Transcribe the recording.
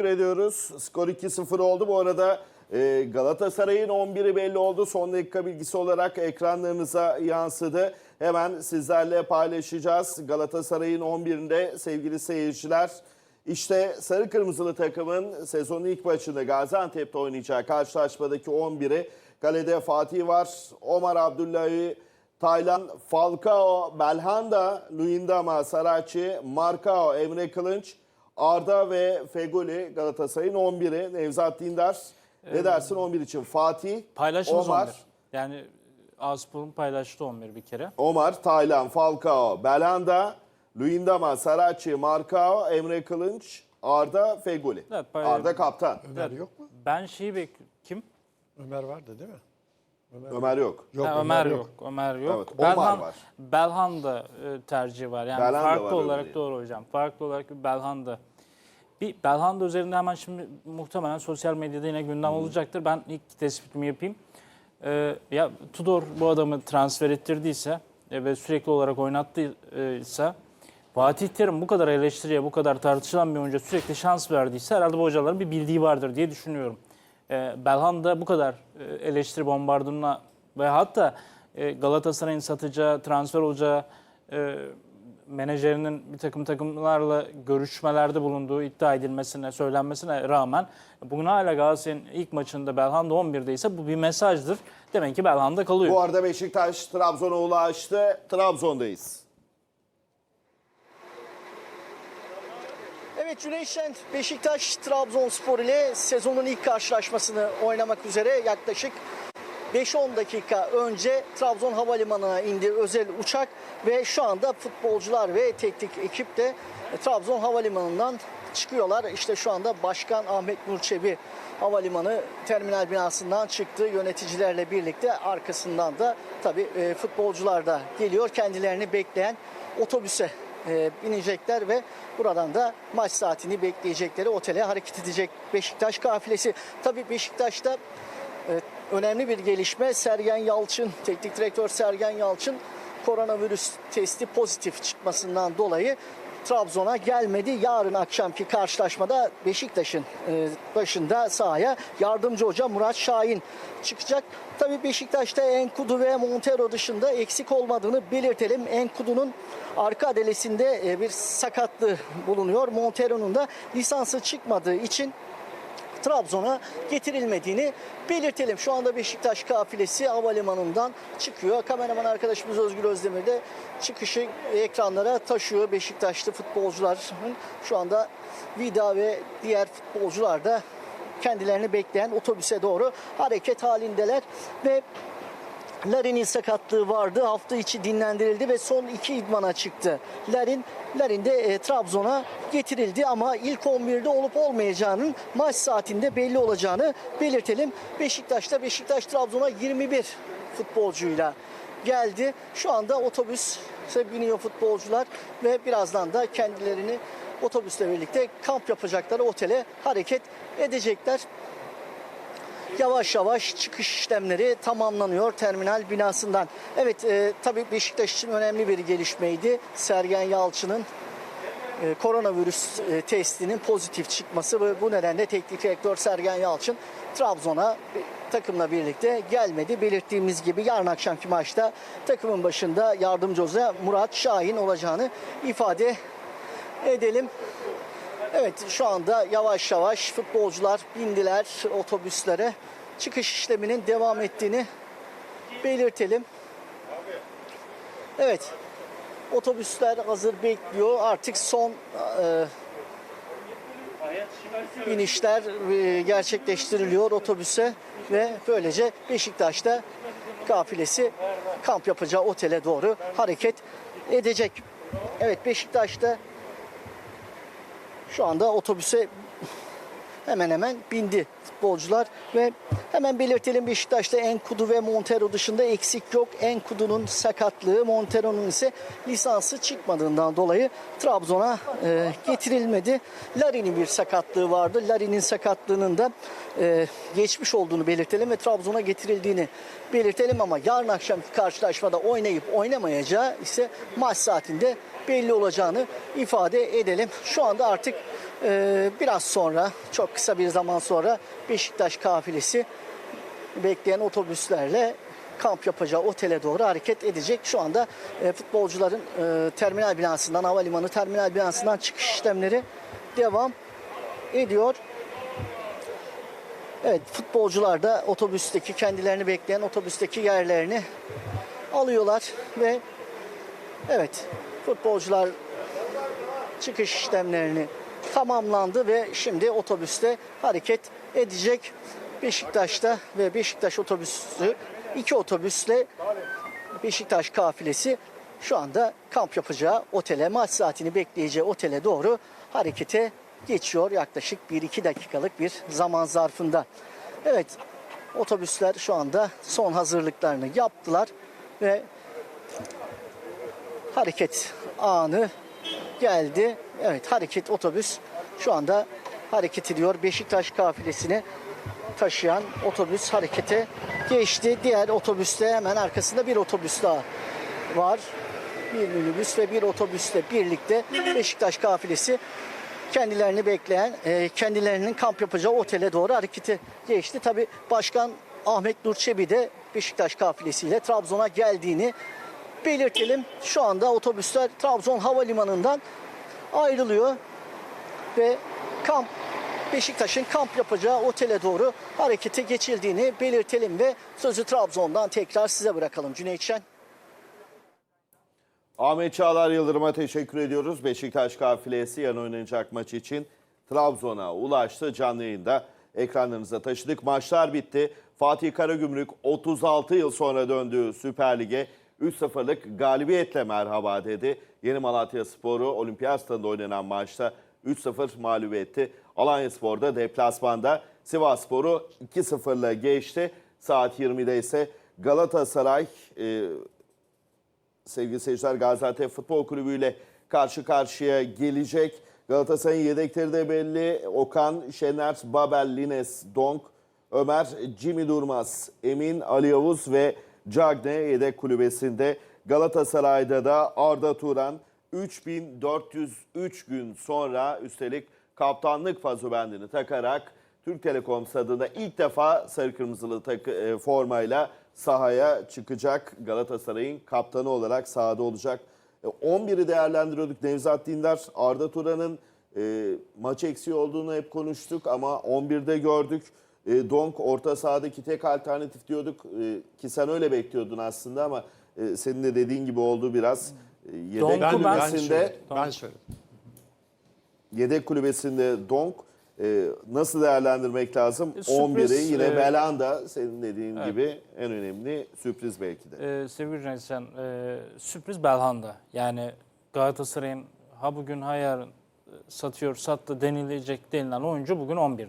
Teşekkür ediyoruz. Skor 2-0 oldu. Bu arada e, Galatasaray'ın 11'i belli oldu. Son dakika bilgisi olarak ekranlarınıza yansıdı. Hemen sizlerle paylaşacağız. Galatasaray'ın 11'inde sevgili seyirciler. İşte sarı kırmızılı takımın sezonun ilk maçında Gaziantep'te oynayacağı karşılaşmadaki 11'i. Kalede Fatih var, Omar Abdullahi, Taylan, Falcao, Belhanda, Luyendama, Saraçi, Marcao, Emre Kılınç, Arda ve Fegoli Galatasaray'ın 11'i. Nevzat Dindar ne dersin 11 için? Fatih, Paylaşımız Omar, 11. Yani Aspor'un paylaştı 11 bir kere. Omar, Taylan, Falcao, Belhanda, Luyendama, Saraçi, Marcao, Emre Kılınç, Arda, Fegoli. Evet, pay- Arda kaptan. Ömer yok mu? Ben şeyi bek kim? Ömer vardı değil mi? Ömer, Ömer yok. yok. Ha, Ömer yok. Ömer yok. Evet, Omar Belhan, var. Belhanda e, tercihi var. Yani Belhanda farklı var, olarak doğru hocam. Farklı olarak bir Belhanda. Bir Belhanda üzerinde hemen şimdi muhtemelen sosyal medyada yine gündem olacaktır. Ben ilk tespitimi yapayım. Ee, ya Tudor bu adamı transfer ettirdiyse e, ve sürekli olarak oynattıysa Fatih Terim bu kadar eleştiriye, bu kadar tartışılan bir oyuncuya sürekli şans verdiyse herhalde bu hocaların bir bildiği vardır diye düşünüyorum. Ee, Belhanda bu kadar e, eleştiri bombardımanına ve hatta e, Galatasaray'ın satacağı, transfer olacağı e, menajerinin bir takım takımlarla görüşmelerde bulunduğu iddia edilmesine, söylenmesine rağmen bugün hala Galatasaray'ın ilk maçında Belhanda 11'de ise bu bir mesajdır. Demek ki Belhanda kalıyor. Bu arada Beşiktaş Trabzon'a ulaştı. Trabzon'dayız. Evet Cüneyt Şen Beşiktaş Trabzonspor ile sezonun ilk karşılaşmasını oynamak üzere yaklaşık 5-10 dakika önce Trabzon Havalimanı'na indi özel uçak ve şu anda futbolcular ve teknik ekip de Trabzon Havalimanı'ndan çıkıyorlar. İşte şu anda Başkan Ahmet Nurçebi Havalimanı terminal binasından çıktı yöneticilerle birlikte arkasından da tabii e, futbolcular da geliyor kendilerini bekleyen otobüse e, binecekler ve buradan da maç saatini bekleyecekleri otele hareket edecek Beşiktaş kafilesi. Tabii Beşiktaş'ta önemli bir gelişme Sergen Yalçın, teknik direktör Sergen Yalçın koronavirüs testi pozitif çıkmasından dolayı Trabzon'a gelmedi. Yarın akşamki karşılaşmada Beşiktaş'ın e, başında sahaya yardımcı hoca Murat Şahin çıkacak. Tabii Beşiktaş'ta Enkudu ve Montero dışında eksik olmadığını belirtelim. Enkudu'nun arka adelesinde e, bir sakatlığı bulunuyor. Montero'nun da lisansı çıkmadığı için Trabzon'a getirilmediğini belirtelim. Şu anda Beşiktaş kafilesi havalimanından çıkıyor. Kameraman arkadaşımız Özgür Özdemir de çıkışı ekranlara taşıyor. Beşiktaşlı futbolcuların şu anda Vida ve diğer futbolcular da kendilerini bekleyen otobüse doğru hareket halindeler ve Larin'in sakatlığı vardı. Hafta içi dinlendirildi ve son iki idmana çıktı. Larin, Larin de e, Trabzon'a getirildi ama ilk 11'de olup olmayacağının maç saatinde belli olacağını belirtelim. Beşiktaş'ta Beşiktaş Trabzon'a 21 futbolcuyla geldi. Şu anda otobüse biniyor futbolcular ve birazdan da kendilerini otobüsle birlikte kamp yapacakları otele hareket edecekler yavaş yavaş çıkış işlemleri tamamlanıyor terminal binasından. Evet e, tabii Beşiktaş için önemli bir gelişmeydi. Sergen Yalçın'ın e, koronavirüs e, testinin pozitif çıkması ve bu nedenle teknik direktör Sergen Yalçın Trabzon'a e, takımla birlikte gelmedi. Belirttiğimiz gibi yarın akşamki maçta takımın başında yardımcı hoca Murat Şahin olacağını ifade edelim. Evet şu anda yavaş yavaş futbolcular bindiler otobüslere. Çıkış işleminin devam ettiğini belirtelim. Evet otobüsler hazır bekliyor. Artık son e, inişler e, gerçekleştiriliyor otobüse ve böylece Beşiktaş'ta kafilesi kamp yapacağı otele doğru hareket edecek. Evet Beşiktaş'ta şu anda otobüse hemen hemen bindi futbolcular ve hemen belirtelim Beşiktaş'ta Enkudu ve Montero dışında eksik yok. Enkudu'nun sakatlığı, Montero'nun ise lisansı çıkmadığından dolayı Trabzon'a e, getirilmedi. Larin'in bir sakatlığı vardı. Larin'in sakatlığının da e, geçmiş olduğunu belirtelim ve Trabzon'a getirildiğini belirtelim ama yarın akşamki karşılaşmada oynayıp oynamayacağı ise maç saatinde belli olacağını ifade edelim. Şu anda artık Ee, biraz sonra, çok kısa bir zaman sonra Beşiktaş kafilesi bekleyen otobüslerle kamp yapacağı otele doğru hareket edecek. Şu anda e, futbolcuların e, terminal binasından, havalimanı terminal binasından çıkış işlemleri devam ediyor. Evet futbolcular da otobüsteki kendilerini bekleyen otobüsteki yerlerini alıyorlar ve evet futbolcular çıkış işlemlerini tamamlandı ve şimdi otobüste hareket edecek. Beşiktaş'ta ve Beşiktaş otobüsü iki otobüsle Beşiktaş kafilesi şu anda kamp yapacağı otele, maç saatini bekleyeceği otele doğru harekete geçiyor. Yaklaşık 1-2 dakikalık bir zaman zarfında. Evet, otobüsler şu anda son hazırlıklarını yaptılar ve hareket anı geldi. Evet, hareket otobüs şu anda hareket ediyor. Beşiktaş kafilesini taşıyan otobüs harekete geçti. Diğer otobüste hemen arkasında bir otobüs daha var. Bir minibüs ve bir otobüsle birlikte Beşiktaş kafilesi kendilerini bekleyen, e, kendilerinin kamp yapacağı otele doğru harekete geçti. Tabi Başkan Ahmet Nur Çebi de Beşiktaş kafilesiyle Trabzon'a geldiğini belirtelim. Şu anda otobüsler Trabzon Havalimanı'ndan ayrılıyor ve kamp Beşiktaş'ın kamp yapacağı otele doğru harekete geçildiğini belirtelim ve sözü Trabzon'dan tekrar size bırakalım Cüneyt Şen. Ahmet Çağlar Yıldırım'a teşekkür ediyoruz. Beşiktaş kafilesi yarın oynanacak maç için Trabzon'a ulaştı. Canlı yayında ekranlarınıza taşıdık. Maçlar bitti. Fatih Karagümrük 36 yıl sonra döndüğü Süper Lig'e 3-0'lık galibiyetle merhaba dedi. Yeni Malatya Sporu Olimpiyat oynanan maçta 3-0 mağlup etti. Alanya Spor'da deplasmanda Sivas Spor'u 2-0'la geçti. Saat 20'de ise Galatasaray e, sevgili seyirciler Gaziantep Futbol Kulübü ile karşı karşıya gelecek. Galatasaray'ın yedekleri de belli. Okan, Şener, Babel, Lines, Donk, Ömer, Jimmy Durmaz, Emin, Ali Yavuz ve Cagne yedek kulübesinde. Galatasaray'da da Arda Turan 3403 gün sonra üstelik kaptanlık fazubendini takarak Türk Telekom stadında ilk defa sarı kırmızılı takı, e, formayla sahaya çıkacak. Galatasaray'ın kaptanı olarak sahada olacak. E, 11'i değerlendiriyorduk. Nevzat Dindar, Arda Turan'ın e, maç eksiği olduğunu hep konuştuk ama 11'de gördük. E, Donk orta sahadaki tek alternatif diyorduk e, ki sen öyle bekliyordun aslında ama e, senin de dediğin gibi oldu biraz. E, yedek Donk'u Ben, ben, kulübesinde söyledim. ben söyledim. yedek kulübesinde Donk e, nasıl değerlendirmek lazım? E, sürpriz, 11'i yine e, Belanda senin dediğin evet. gibi en önemli sürpriz belki de. Ee, sevgili Cüneyt Sen, e, sürpriz Belhanda. Yani Galatasaray'ın ha bugün ha yarın e, satıyor, sattı denilecek denilen oyuncu bugün 11'de.